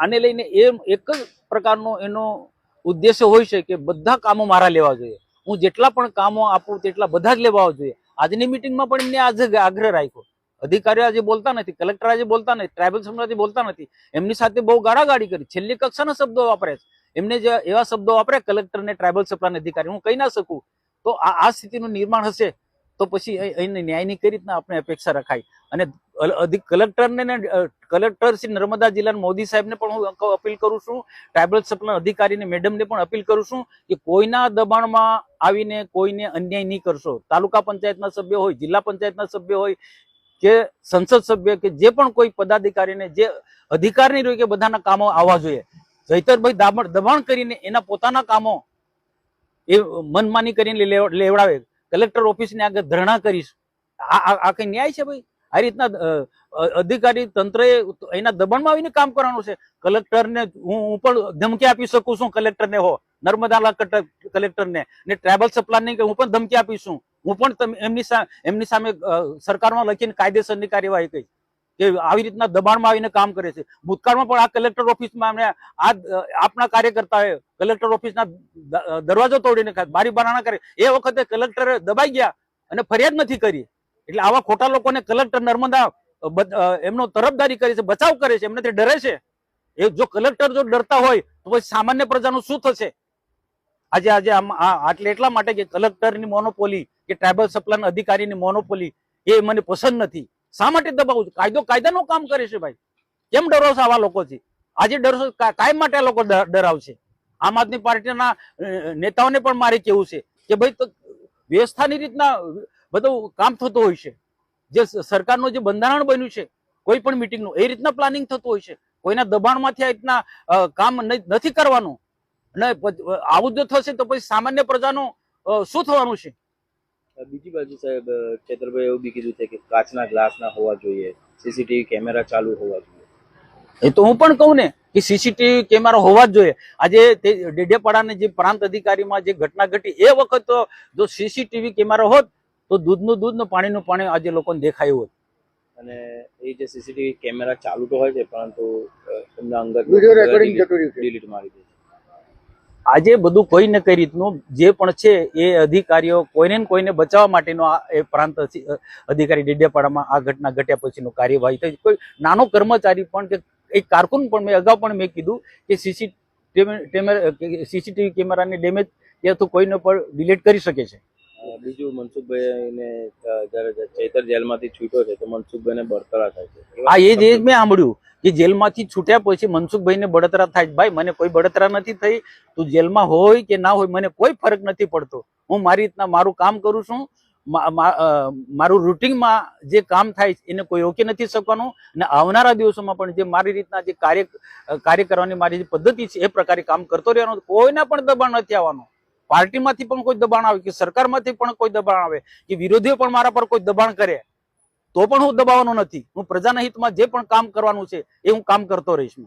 આને લઈને એમ એક જ પ્રકારનો એનો ઉદ્દેશ્ય હોય છે કે બધા કામો મારા લેવા જોઈએ. હું જેટલા પણ કામો આપું તેટલા બધા જ લેવા જોઈએ. આજની મિટિંગમાં પણ એમને આજે આગ્રહ રાખ્યો. અધિકારીઓ આજે બોલતા નથી કલેક્ટર આજે બોલતા નથી ટ્રાઇબલ સમાજ બોલતા નથી. એમની સાથે બહુ ગાળાગાળી કરી. છેલ્લી કક્ષાના શબ્દો વાપરે છે. એમને જે એવા શબ્દો વાપરે કલેક્ટર ને ટ્રાઇબલ સપ્લાય અધિકારી, હું કહી ના શકું. તો આ સ્થિતિનું નિર્માણ હશે તો પછી અહીં- ન્યાયની કઈ રીતના આપણે અપેક્ષા રખાય? અને અધિક કલેક્ટરને કલેક્ટર શ્રી નર્મદા જિલ્લાના મોદી સાહેબને પણ હું અપીલ કરું છું. ટ્રાઇબલ સપ્લાય અધિકારીને, મેડમને પણ અપીલ કરું છું કે કોઈના દબાણમાં આવીને કોઈને અન્યાય નહીં કરશો. તાલુકા પંચાયતના સભ્ય હોય, જિલ્લા પંચાયતના સભ્ય હોય, કે સંસદ સભ્ય કે જે પણ કોઈ પદાધિકારીને, જે અધિકાર નહીં રહ્યો કે બધાના કામો આવવા જોઈએ. જૈતરભાઈ દાબણ દબાણ કરીને એના પોતાના કામો એ મનમાની કરીને લેવ- લેવડાવે. કલેક્ટર ઓફિસને આગળ ધરણા કરીશ. આ- આ કઈ ન્યાય છે ભાઈ? આ રીતના અધિકારી તંત્રએ એના દબાણમાં આવીને કામ કરવાનું છે. કલેક્ટરને હું પણ ધમકી આપી શકું છું કલેક્ટરને, હો. નર્મદા કલેક્ટરને. ને ટ્રાઇબલ સપ્લાયને કે હું પણ ધમકી આપીશું હું પણ એમની એમની સામે સરકારમાં લખીને કાયદેસરની કાર્યવાહી કરી કે આવી રીતના દબાણમાં આવીને કામ કરે છે. ભૂતકાળમાં પણ આ કલેક્ટર ઓફિસમાં અમને આ આપના કાર્યકર્તાએ કલેક્ટર ઓફિસના દરવાજો તોડીને બારી બારણા કરે. એ વખતે કલેક્ટર દબાઈ ગયા અને ફરિયાદ નથી કરી. એટલે આવા ખોટા લોકોને કલેક્ટર નર્મદા એમનો તરફદારી કરે છે, બચાવ કરે છે એમનાથી ડરે છે. એ જો કલેક્ટર જો ડરતા હોય, તો પછી સામાન્ય પ્રજાનું શું થશે? આજે આજે આટલે એટલા માટે કે કલેક્ટરની મોનોપોલી કે ટ્રાઇબલ સપ્લાયના અધિકારીની મોનોપોલી એ મને પસંદ નથી. શા માટે દબાવું છું? કાયદો, કાયદાનું કામ કરે છે ભાઈ. કેમ ડરો છો આવા લોકોથી આજે ડરશો કાયમ માટે આ લોકો ડરાવશે? આમ આદમી પાર્ટીના નેતાઓને પણ મારે કેવું છે કે ભાઈ વ્યવસ્થાની રીતના બધું કામ થતું હોય છે. જે સરકારનું જે બંધારણ બન્યું છે કોઈ પણ મિટિંગનું એ રીતના પ્લાનિંગ થતું હોય છે. કોઈના દબાણમાંથી આ રીતના કામ નથી કરવાનું. અને આવું જો થશે તો પછી સામાન્ય પ્રજાનું શું થવાનું છે? બીજી બાજુ સાહેબ ચેતરભાઈ એવું બી કીધું છે કે કાચના ગ્લાસ ના હોવા જોઈએ સીસીટીવી કેમેરા ચાલુ હોવા જોઈએ. એ તો હું પણ કહું ને કે સીસીટીવી કેમેરા હોવા જ જોઈએ. આજે તે ડેડિયાપાડાને જે પ્રાંત અધિકારીમાં જે ઘટના ઘટી એ વખત જો સીસીટીવી કેમેરા હોત તો દૂધનું દૂધ ને પાણીનું પાણી આજે લોકોને દેખાયું હોત અને એ જે સીસીટીવી કેમેરા ચાલુ તો હોય છે પરંતુ એમના અંગત વીડિયો રેકોર્ડિંગ જતું રહ્યું છે. ડિલીટ મારી દે આજે બધું કોઈ ને કઈ રીતનું જે પણ છે એ અધિકારીઓ કોઈને ને કોઈને બચાવવા માટેનો આ એ પ્રાંત અધિકારી ડેડિયાપાડામાં આ ઘટના ઘટ્યા પછીનો કાર્યવાહી થઈ. કોઈ નાનો કર્મચારી પણ કે એક કારકુન પણ મેં અગાઉ પણ મેં કીધું કે સીસી સીસીટીવી કેમેરાની ડેમેજ એ તો કોઈને પણ ડિલીટ કરી શકે છે. બીજું મનસુખભાઈ ને જ્યારે ચૈતર જેલમાંથી છૂટ્યો છે તો મનસુખભાઈને બળતરા થાય છે. હા એ જ મેં સાંભળ્યું. કે જેલમાંથી છૂટ્યા પછી મનસુખભાઈને બળતરા થાય. ભાઈ મને કોઈ બળતરા નથી થઈ. તું જેલમાં હોય કે ના હોય મને કોઈ ફરક નથી પડતો. હું મારી રીતના મારું કામ કરું છું. મારું રૂટિનમાં જે કામ થાય છે એને કોઈ રોકી નથી શકવાનું. અને આવનારા દિવસોમાં પણ જે મારી રીતના જે કાર્ય કાર્ય કરવાની મારી જે પદ્ધતિ છે એ પ્રકારે કામ કરતો રહેવાનો. કોઈના પણ દબાણ નથી આવવાનું. પાર્ટીમાંથી પણ કોઈ દબાણ આવે કે સરકારમાંથી પણ કોઈ દબાણ આવે, કે વિરોધીઓ પણ મારા પર કોઈ દબાણ કરે, તો પણ હું દબાવવાનો નથી. હું પ્રજાના હિતમાં જે પણ કામ કરવાનું છે એ હું કામ કરતો રહીશ.